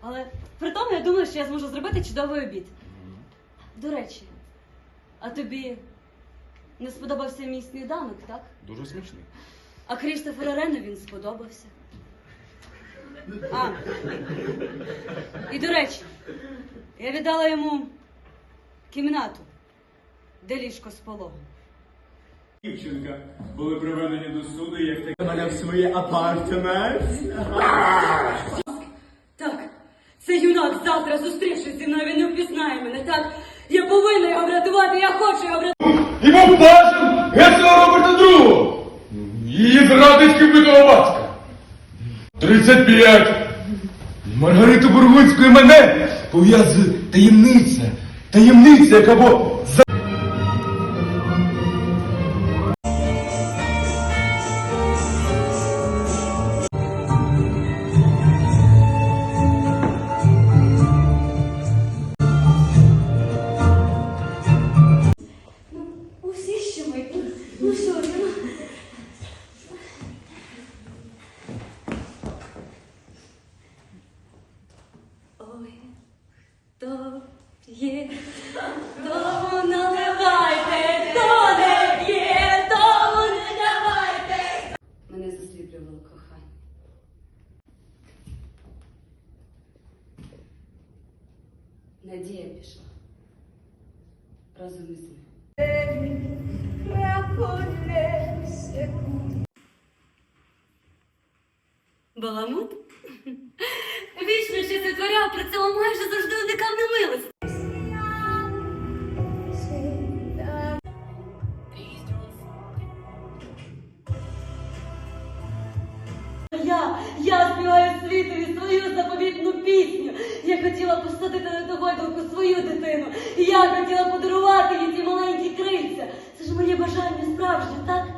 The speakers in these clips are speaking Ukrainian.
Але при тому я думаю, що я зможу зробити чудовий обід. До речі, а тобі не сподобався мій сніданок, так? Дуже смачний. А Крістоферу Рену він сподобався. А. І до речі, я віддала йому кімнату, де ліжко спало. Дівчинка були приведені до суду, як такі. мене в свої апартамент. Завтра зустрівшись зі мною, він не впізнає мене, так? Я повинна його врятувати, я хочу його врятувати. І був побачимо гетьмана Роберта II. Її зрадницьки вбитого батька. 35. Маргариту Бургунську і мене пов'язує таємниця. Таємниця, яка бо Надія пішла. Разом із ним. Баламут? Вічно щось витворяв, при цьому майже завжди уникав немилості. Посадити на ту гойдалку свою дитину. І Я хотіла подарувати їй ті маленькі крильця. Це ж моє бажання справжнє, так?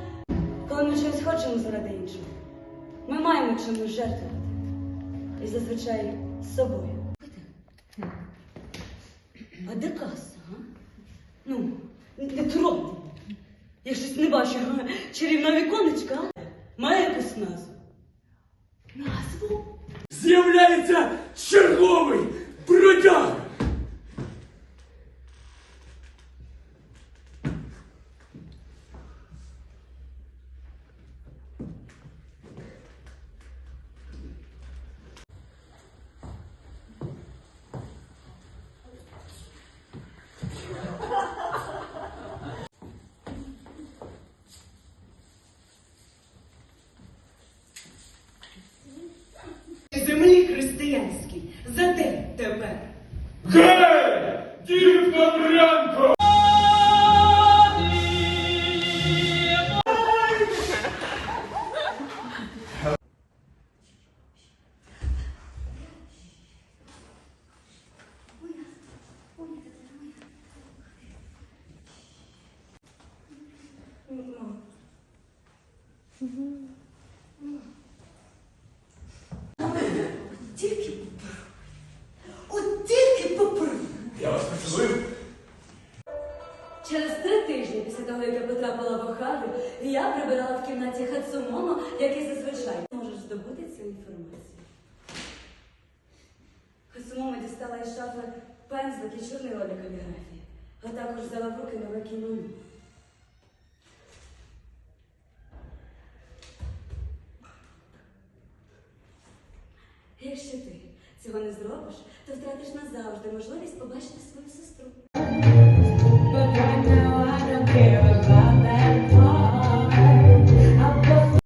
Коли ми щось хочемо заради іншого, ми маємо чимось жертвувати. І зазвичай з собою. А де каса, а? Ну, не трогайте. Я щось не бачу. Чарівна віконечка, а? Має якусь назву. Назву? З'являється черговий бродяга. землі християнській. За де тебе? Гей! Дівка Брянко! Потрапила в Охаду, я прибирала в кімнаті Хацумомо, як і зазвичай. Можеш здобути цю інформацію. Хацумомо дістала із шафи пензлик і чорнила для каліграфії, а також взяла в руки нове кімоно. Якщо ти цього не зробиш, то втратиш назавжди можливість побачити.